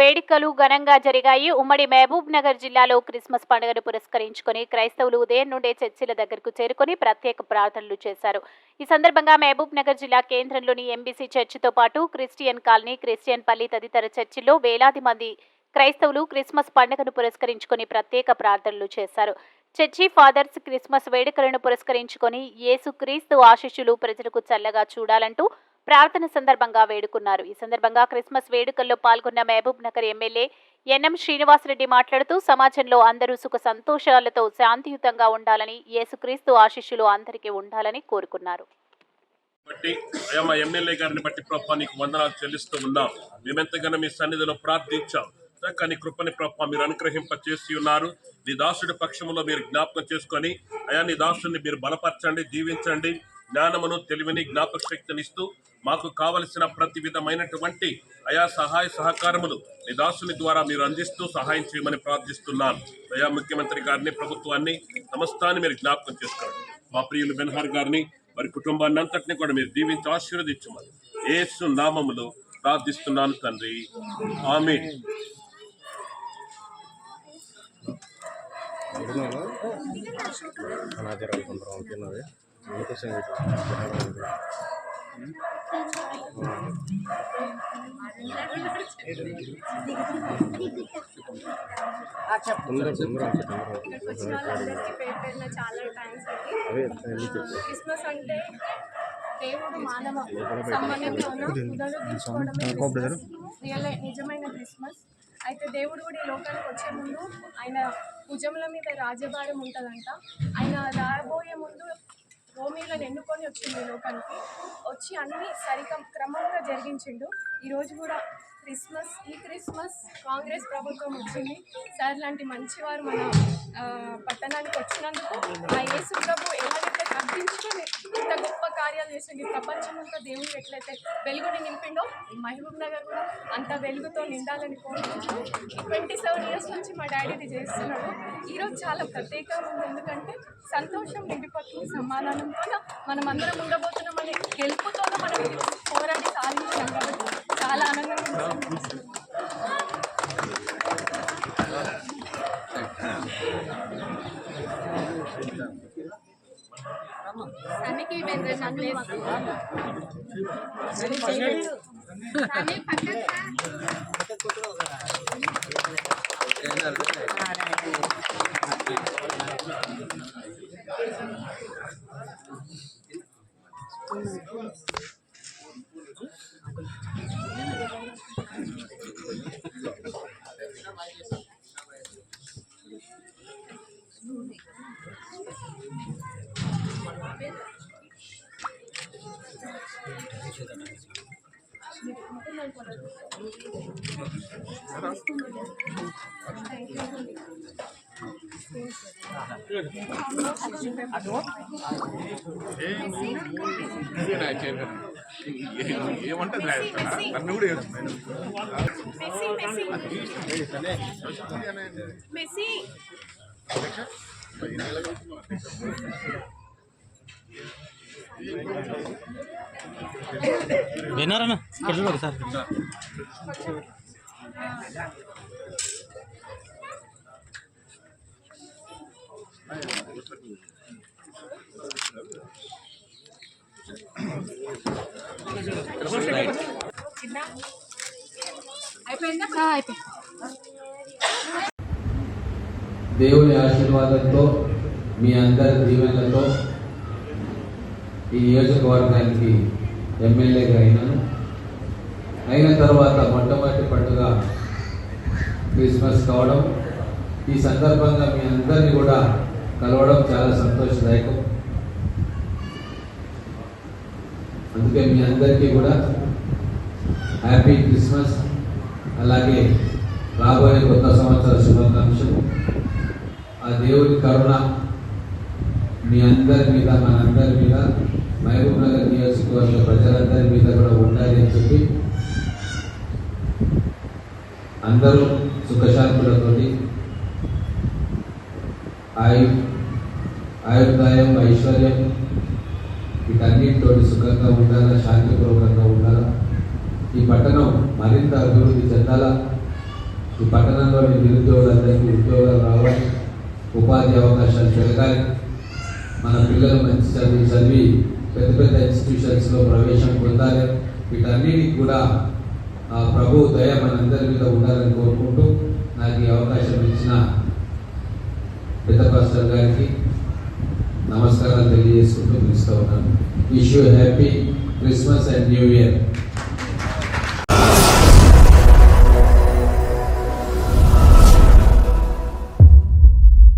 వేడుకలు ఘనంగా జరిగాయి. ఉమ్మడి మహబూబ్ నగర్ జిల్లాలో క్రిస్మస్ పండుగను పురస్కరించుకొని క్రైస్తవులు ఉదయం నుండే చర్చిల దగ్గరకు చేరుకొని ప్రత్యేక ప్రార్థనలు చేశారు. ఈ సందర్భంగా మహబూబ్ నగర్ జిల్లా కేంద్రంలోని ఎంబీసీ చర్చితో పాటు క్రిస్టియన్ కాలనీ క్రిస్టియన్ పల్లి తదితర చర్చిల్లో వేలాది మంది క్రైస్తవులు క్రిస్మస్ పండుగను పురస్కరించుకొని ప్రత్యేక ప్రార్థనలు చేశారు. చర్చి ఫాదర్స్ క్రిస్మస్ వేడుకలను పురస్కరించుకొని యేసుక్రీస్తు ఆశీస్సులు ప్రజలకు చల్లగా చూడాలంటూ ప్రార్థన సందర్భంగా వేడుకున్నారు. ఈ సందర్భంగా క్రిస్మస్ వేడుకల్లో పాల్గొన్న మహబూబ్ నగర్ ఎమ్మెల్యే ఎన్ఎం శ్రీనివాసరెడ్డి మాట్లాడుతూ సమాజంలో అందరూ సుఖ సంతోషాలతో శాంతియుతంగా ఉండాలని యేసుక్రీస్తు ఆశీస్సులు అందరికీ ఉండాలని కోరుకున్నారు. బట్టి మా ఎమ్మెల్యే గారిని బట్టి ప్రభా నీకు వందనాలు చెల్లిస్తూ ఉన్నాం. మేమెంతగానో మీ సన్నిధిలో ప్రార్థించాం. కానీ కృపని ప్రభా మీరు అనుగ్రహింప చేసి ఉన్నారు. నీ దాసుడి పక్షంలో మీరు జ్ఞాపకం చేసుకొని అయా నీ దాసుని మీరు బలపరచండి దీవించండి. జ్ఞానమును తెలివిని జ్ఞాపక శక్తినిస్తూ మాకు కావలసిన ప్రతి విధమైనటువంటి అయా సహాయ సహకారములు మీ దాసుని ద్వారా మీరు అందిస్తూ సహాయం చేయమని ప్రార్థిస్తున్నాను. అయా ముఖ్యమంత్రి గారిని ప్రభుత్వాన్ని సమస్తాన్ని మీరు జ్ఞాపకం చేసుకోండి. మా ప్రియులు బెన్హార్ గారిని వారి కుటుంబాన్ని అంతటిని కూడా మీరు దీవించి ఆశీర్వదించమని ఏసు నామములు ప్రార్థిస్తున్నాను తండ్రి. ఆమె అనాచారాలు కొందరు అందుకోసం తొందర తొందర ఇక్కడికి వచ్చిన వాళ్ళందరికీ పేరు చాలా క్రిస్మస్ అంటే దేవుడు మానవ సంబంధంగా ఉన్న ఉదలు రియల్ నిజమైన క్రిస్మస్ అయితే దేవుడు కూడా ఈ లోకానికి వచ్చే ముందు ఆయన భుజముల మీద రాజభారం ఉంటుందంట ఆయన రాబోయే ముందు రోమీలను ఎన్నుకొని వచ్చిండు ఈ లోకానికి. వచ్చి అన్ని సరిక క్రమంగా జరిగించిండు. ఈరోజు కూడా క్రిస్మస్ ఈ క్రిస్మస్ కాంగ్రెస్ ప్రభుత్వం వచ్చింది. సార్ లాంటి మంచివారు మన పట్టణానికి వచ్చినందుకు ఆ యేసు ప్రభు ఎలాగైతే తగ్గించుకొని ఇంత గొప్ప కార్యాలు చేసింది ప్రపంచం అంతా దేవుడు ఎట్లయితే వెలుగుని నింపిండో ఈ మహబూబ్ నగర్ కూడా అంత వెలుగుతో నిండాలని కోరుకుంటూ ట్వంటీ సెవెన్ ఇయర్స్ నుంచి మా డాడీ ఇది చేస్తున్నాడు. ఈరోజు చాలా ప్రత్యేకంగా ఉంది. ఎందుకంటే సంతోషం నిండిపోతుంది సమాధానంతో మనం అందరం ఉండబోతున్నామని గెలుపుతో మనం సన్నికి వెంద్ర నన్ను సన్ని పక్కన ఏమంటుంది నన్ను కూడా చేస్తున్నాను విన్నారన్నా? ఇక్కడ చూడు ఒకసారి దేవుని ఆశీర్వాదంతో మీ అందరి దీవెనలతో ఈ నియోజకవర్గానికి ఎమ్మెల్యేగా అయినాను. అయిన తర్వాత మొట్టమొదటి పండుగ క్రిస్మస్ కావడం. ఈ సందర్భంగా మీ అందరినీ కూడా కలవడం చాలా సంతోషదాయకం. అందుకే మీ అందరికీ కూడా హ్యాపీ క్రిస్మస్. అలాగే రాబోయే కొత్త సంవత్సర శుభాకాంక్షలు. ఆ దేవుని కరుణ మీ అందరి మీద మనందరి మీద. నియోజకవర్గ ప్రజలందరి మీద కూడా ఉండాలి అని చెప్పి అందరూ సుఖశాంతులతో ఆయు ఆయుర్దాయం ఐశ్వర్యం వీటన్నిటితోటి సుఖంగా ఉండాలా శాంతిపూర్వకంగా ఉండాలా? ఈ పట్టణం మరింత అభివృద్ధి చెందాలా? ఈ పట్టణంలోని నిరుద్యోగులందరికీ ఉద్యోగాలు రావాలి ఉపాధి అవకాశాలు పెరగాలి మన పిల్లలు మంచి చదివి చదివి పెద్ద పెద్ద ఇన్స్టిట్యూషన్స్లో ప్రవేశం పొందాలి. వీటన్నిటికి కూడా ప్రభు దయ మనందరి మీద ఉండాలని కోరుకుంటూ నాకు ఈ అవకాశం ఇచ్చిన పెద్ద పాస్టర్ గారికి నమస్కారాలు తెలియజేసుకుంటూ పిలుస్తూ ఉన్నాను. Wish you happy Christmas and new year